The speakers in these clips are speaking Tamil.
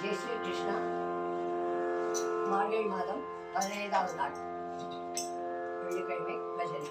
ஜெய் ஸ்ரீ கிருஷ்ணா மார்கழி மாதம் பதினைந்தாவது நாள் வெள்ளிக்கிழமை பஜனை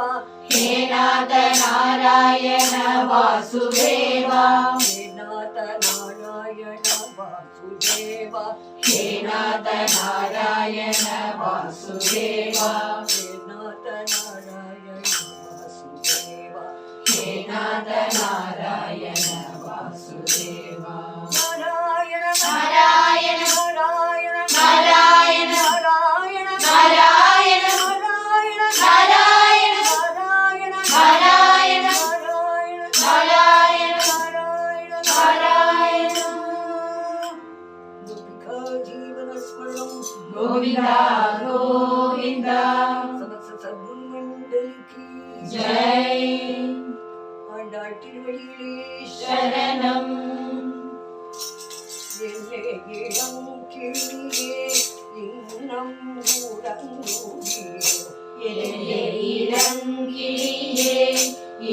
ವಾಸುದೇವ ಹೇ ನಾಥ ನಾರಾಯಣ ವಾಸುದೇವ ಹೇ ನಾಥ ನಾರಾಯಣ ವಾಸುದೇವ ಹೇ ನಾಥ ನಾರಾಯಣ ವಾಸುದೇವ ಹೇ ನಾಥ ನಾರಾಯಣ ವಾಸುದೇವ ಹೇ ನಾಥ ನಾರಾಯಣ ವಾಸುದೇವ ഗോവിന്ദ ഗോവിന്ദ. സദ്ഗുൺമണ്ഡലിക്ക് ജയ്. ആണ്ടാൾ തിരുവഴികളെ ശരണം ഇടം കിഴിയേ ഇന്നും കൂടങ്ങൂടിയേ ഇടം കിഴിയേ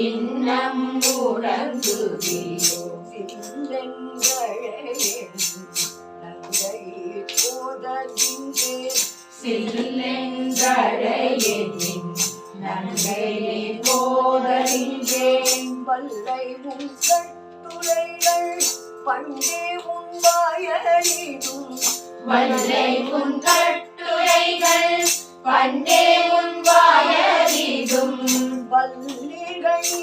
ഇന്നും കൂടങ്ങൂടിയോ கடையெதின் நன்மையை போதறிந்தேன் வல்லை உங்கள் துறைகள் பண்டே உன் வாயலிடும் வல்லை உன் கட்டுரைகள் பண்டே உன் வாயலிடும் வல்லிகள்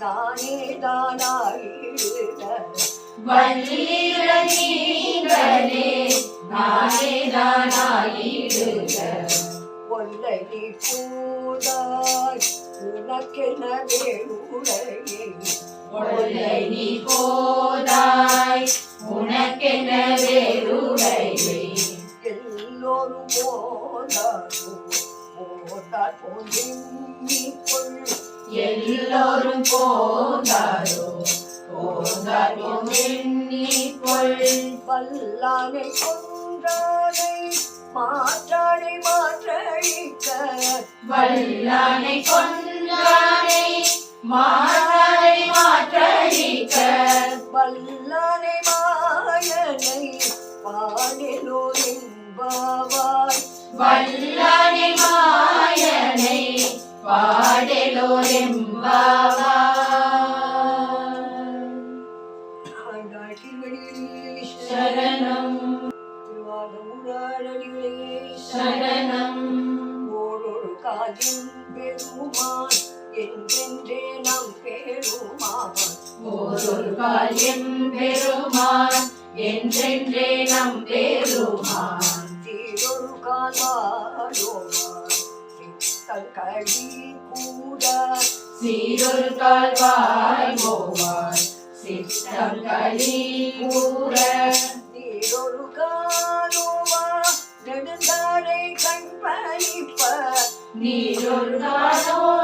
நானே தானாயிட வல்லீர நீங்களே நானே நானாயிருக்க ஒல்லடி கூடாய் உனக்கென வேணுடையே ஒல்லை எல்லோரும் போதாரோ சர்வம் பல்லாவை கொன்றானை மாற்றானை மாற்றழிக்க வல்லானை கொன்றானை மாறானை மாற்றழிக்க வல்லானை மாயனை பாடிலோர் என்பாவாய் வல்லானை மாயனை பாடிலோர் என்ப பெருமான் ஓரொரு கால் எம் பெருமான் என்றென்றே நம் பெருமான் தீரொரு காலாயோமான் கழி கூட சீரொரு கால்வாய் போவான் சித்தங்களி நீரொரு காலோ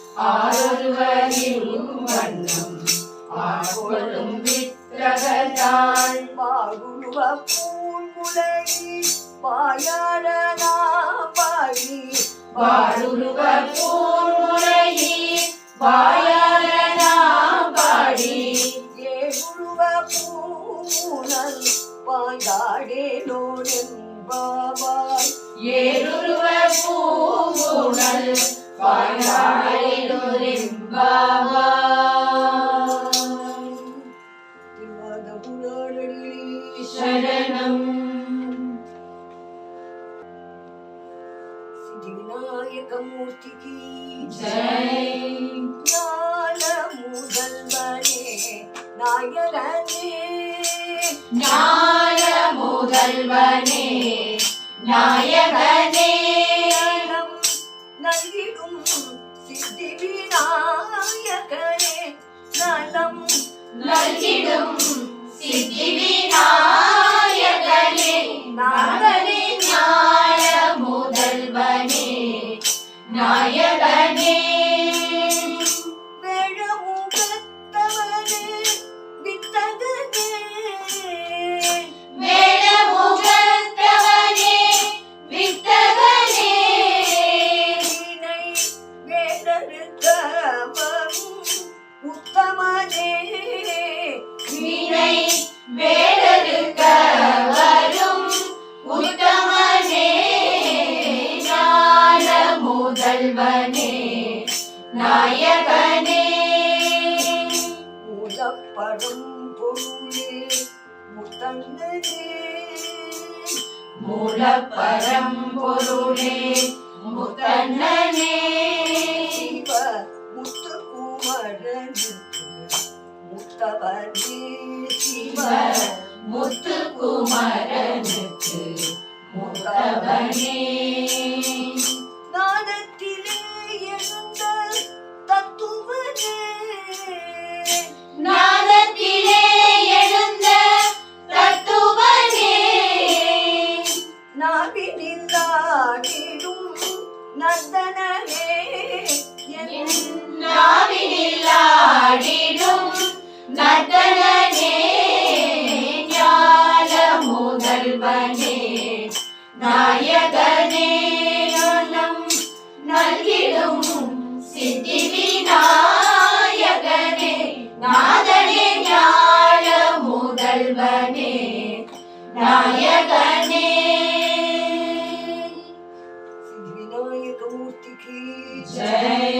ஆரொருவரிலும் வண்ணம் ஆட்கொள்ளும் வித்திரகத்தாள் பாடி வாழுருவ சிதிவிநாயகமூர்த்திக்கு ஜெய். ஞான முதல்வனே நாயகனே. ஞான முதல்வனே நாயகனே நல்கிடும் சித்தி விநாயகனே நலம் நல்கிடும் சித்தி விநாயகனே நாகனே மூலப்பரம்பொருளே முத்தன்னனே சிவ முத்துக்குமரனுக்கு முத்தவனே. சிவ முத்துக்குமரனுக்கு முத்தவனே நாதத்திலே எழுந்த தத்துவனே. നർത്തനമേ നാവിനിലാടിടും നർത്തനനേ ജ്ഞാന മുതൽവനേ നായകനേ നൽകിടും സിദ്ധി വിനായകനേ നാദനേ ജ്ഞാന മുതൽവനേ നായകനേ. ஞான முதல்வனே நாயகனே सिद्धिविनायकमूर्तिकी जय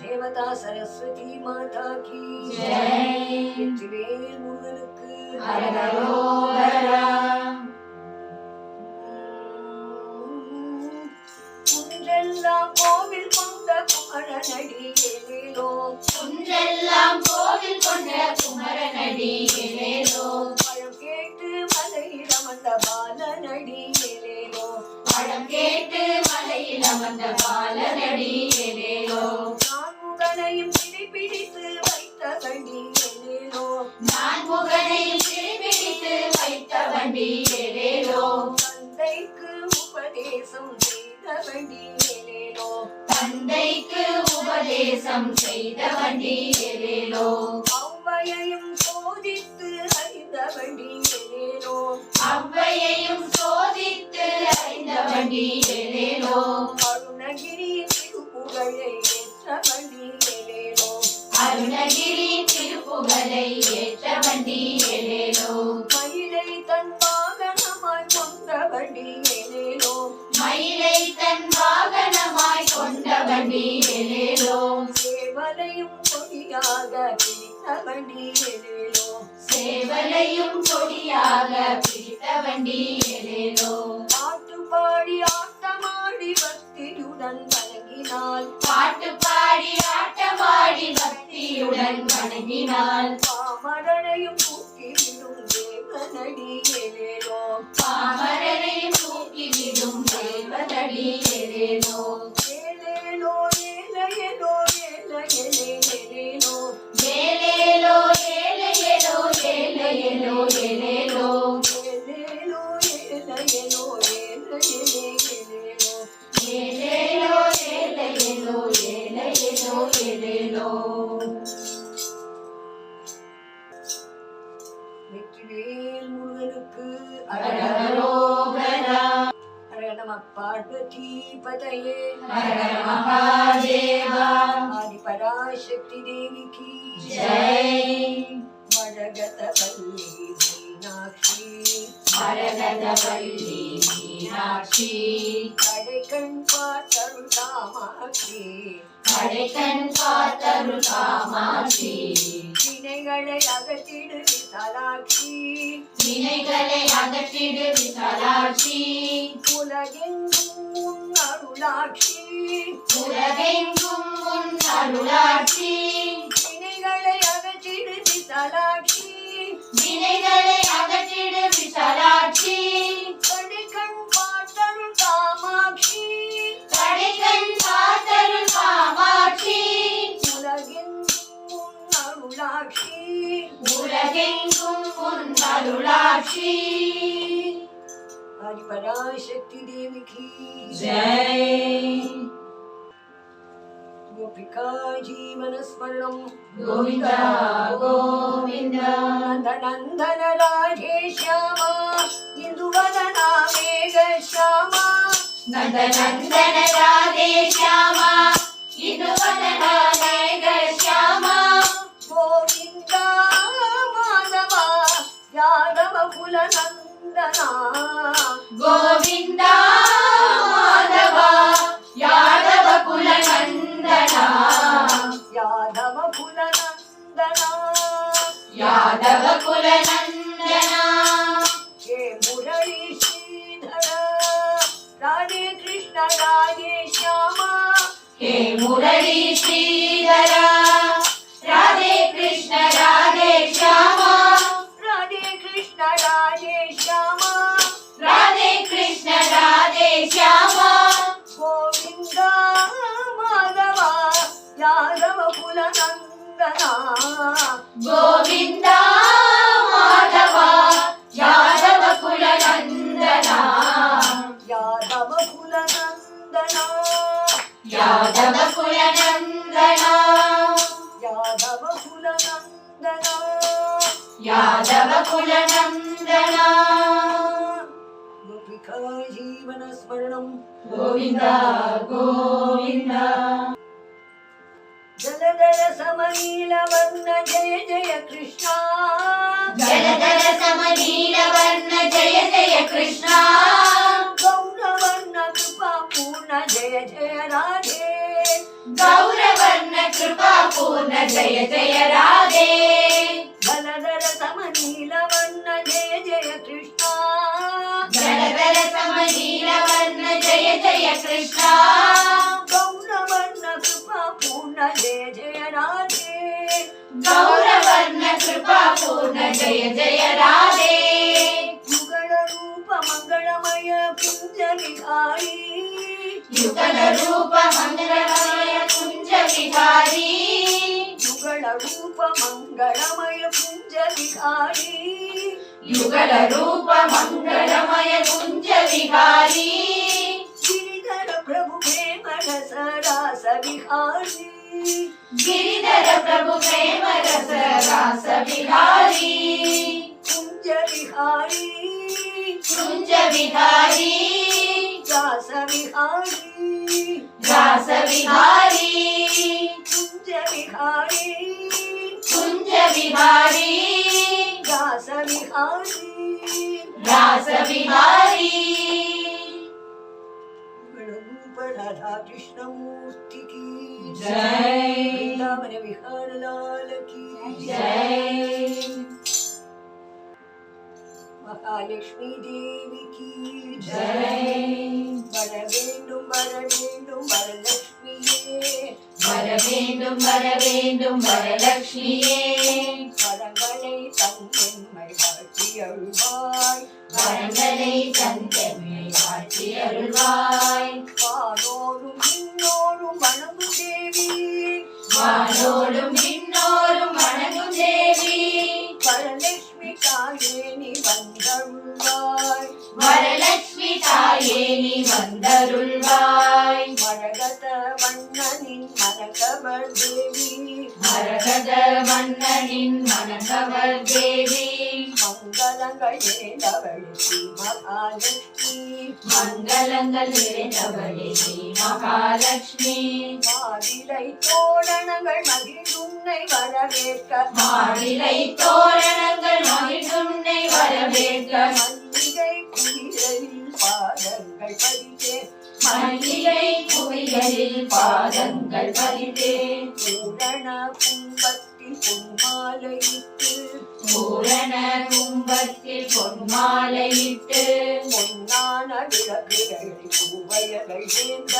தேவதா சரஸ்வதி மாதா கி ஜெய். வெற்றிவேல் முருகனுக்கு ஹரஹரோஹரா குன்றெல்லாம் கோவில் கொண்ட குமரனடியேலோ குன்றெல்லாம் கோவில் கொண்ட குமரனடி மலையில் அமர்ந்த பாலனடி ஏலேலோ நான் முகனையும் பிடிப்பிடித்து வைத்த நான் தந்தைக்கு உபதேசம் செய்த வண்டியேலோ தந்தைக்கு உபதேசம் செய்த வண்டி ஏலேலோ ஔவையையும் சோதித்து அறிந்த வண்டியேலோ அவ்வையையும் சோதித்து அறிந்த அருணகிரி திருப்புகழை ஏற்ற வண்டியேலோ அருணகிரி திருப்புகழை ஏற்ற வண்டி ஏலேலோ மயிலை தன் வாகனமாய் கொண்ட வண்டியேலோ மயிலை தன் வாகனமாய் கொண்ட வண்டி ஏலேலோ சேவலையும் கொடியாக பிடித்த வண்டியேலோ சேவலையும் கொடியாக பிடித்த வண்டி ஏலேலோ பாட்டு பாடி ஆட்டமாடி பக்தியுடன் வணங்கின வணங்கினாள். பாட்டு பாடி ஆட்டமாடி பக்தியுடன் வணங்கினாள். பாமரனையும் தூக்கிவிடும் தேவனடி ஏலேலோ பாமரனையும் பதையே ஹர மகாதேவா ஆதி பராசக்தி தேவிக்கு ஜெய் மரகதவல்லி மீனாட்சி மரகதவல்லி மீனாட்சி கடைக்கண் பார்த்தருள் காமாட்சி கடைக்கண் காத்தருள் காமாட்சி வினைகளை அகற்றிடு விசாலாட்சி வினைகளை அகற்றிடு விசாலாட்சி உலகெங்கும் அருளாட்சி. உலகெங்கும் உன் அருளாட்சி. வினைகளை அகற்றிடு விசாலாட்சி. வினைகளை அகற்றிடு விசாலாட்சி. கடைக்கண் பார்த்தருள் காமாட்சி. கடைக்கண் காத்தருள் காமாட்சி. உலகெங்கும் உன் அருளாட்சி. உலகெங்கும் உன் அருளாட்சி. पराशक्ति देवी की जय गोपिका जीवन स्मरणम गोविंदा गोविंदा नंदन राधे श्यामा इंदुवदना मेघ श्यामा नंदनंदन राधे श्यामा इंदुवदना मेघ श्यामा गोविंदा माधवा यादव कुलनंद గోవింద మాధవ యాదవ కుల నందన యాదవ కుల నందన యాదవ కుల నందన హే మురళీశ్రీధర మురళీ శ్రీ కదా గోవిందా మాధవ యాదవ కుల నందనా యాదవ కుల నందనా యాదవ కుల నందనా యాదవ కుల నందనా యాదవ కుల నందనా గోపికా గోవింద గోవింద. జలధర సమనీల వర్ణ జయ జయ కృష్ణ. జలధర సమనీల వర్ణ జయ జయ కృష్ణ. గౌరవర్ణ కృపా పూర్ణ జయ జయ రాధే. గౌరవర్ణ కృపా పూర్ణ జయ జయ రాధే. జలధర సమనీల వర్ణ జయ జయ కృష్ణ. జలధర సమనీల వర్ణ జయ జయ కృష్ణ. గౌరవర్ణ కృపా పూర్ణ జయ పూర్ణ జయ జయ రాధే యుగల రూప మంగళమయ పుంజ విహారి యుగల రూప మంగళమయ పుంజ విహారి యుగల రూప మంగళమయ పుంజ విహారి యుగల ప్రభు ప్రేమ రస విహారీ. गिरिधर प्रभु प्रेम रस रास विहारी कुंज विहारी कुंज विहारी रास विहारी रास विहारी कुंज विहारी कुंज विहारी रास विहारी रास रूप राधा कृष्ण मूर्ति की जय वृंदावन विहार लाल की जय महालक्ष्मी देवी की जय வர வேண்டும் வர வேண்டும் வரலட்சுமி வர வேண்டும் வர வேண்டும் வரலட்சுமியே வரங்களை தன்னென்மை வாழ்த்தி அருள்வாய் வரங்களை தந்தன்மை காட்சி அருள்வாய் வானோரும் விண்ணோரும் வணங்கும் தேவி வானோடும் விண்ணோரும் வணங்கும் தேவி. வரலட்சுமி தாயே நீ வந்தருள்வாய். வரலட்சுமி தாயே நீ வந்தருள்வாய். மரகத வண்ணனின் மரகவர் தேவி. மரகத மங்களங்கள் நிறைந்தவள் ஸ்ரீ மகாலட்சுமி மங்களங்கள் நிறைந்தவளே ஸ்ரீ மகாலட்சுமி மாவிலை தோரணங்கள் மகிழ்ந்துன்னை வரவேற்க மாவிலை தோரணங்கள் மகிழ்ந்துன்னை வரவேற்க மல்லிகை குயிலில் பாதங்கள் பதித்தே மல்லிகை குயிலில் பாதங்கள் பதித்தே பூரண கும்பத்தில் பொன்மாலையிட்டு பூரண கும்பத்தில் பொன்மாலையிட்டு பொன்னான விளக்குகளை பூவையர்கள் சேர்ந்த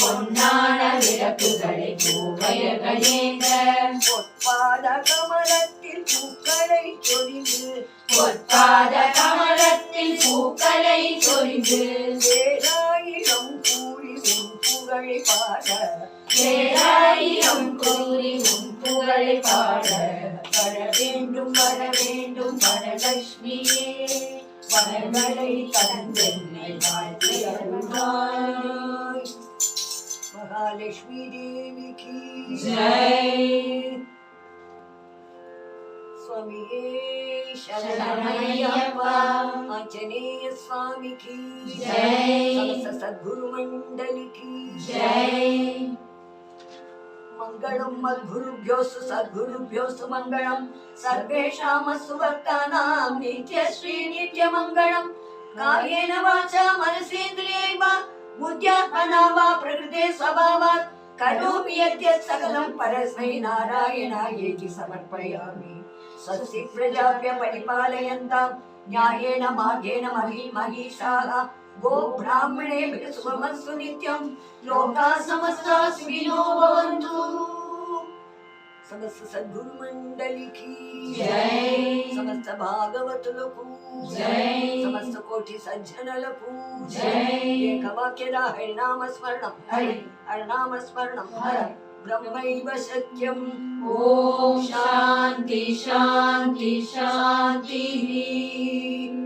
பொன்னான விளக்குகளை பூவையகளேந்த பொற்பாத கமலத்தில் பூக்களை சொரிந்து பொற்பாத கமலத்தில் பூக்களை சொரிந்து வேலாயிரம் கூறி உன் புகழை பாட பேராயிரம் கூறி புகழை பாட வர வேண்டும் வர வேண்டும் வரலட்சுமியே வரங்களை தந்தென்னை வாழ்த்தி அருள்வாய் மகாலட்சுமி தேவி கி ஜெய் சுவாமியே சரணமையப்பா. ஆஞ்சநேய சுவாமி கி ஜெய். சமஸ்த சத்குரு మంగళం మద్గురుభ్యోస్తు సద్గురుభ్యోస్తు మంగళం. సర్వేషామస్తు భక్తానాం నిత్య శ్రీ నిత్య మంగళం. కాయేన వాచ మనసేంద్రియైవ బుద్ధ్యాత్మనా వా ప్రకృతే స్వభావాత్. కరోమి యద్యత్ సకలం పరస్మై నారాయణాయేతి సమర్పయామి. స్వస్తి ప్రజాభ్య పరిపాలయంతాం. న్యాయేన మార్గేణ మహీ మహిషాः. गोब्राह्मणे सुममस्तु नित्यं लोका समस्ता सुखिनो भवन्तु। समस्त सद्गुरु मंडली की जय। समस्त भागवत लोकु जय। समस्त कोटि सज्जन लोकु जय। एकवाक्यदा हरिनाम स्मरणं हरि। नाम स्मरणं हरि। ब्रह्मैव सत्यम्। ॐ शान्ति शान्ति शान्तिः।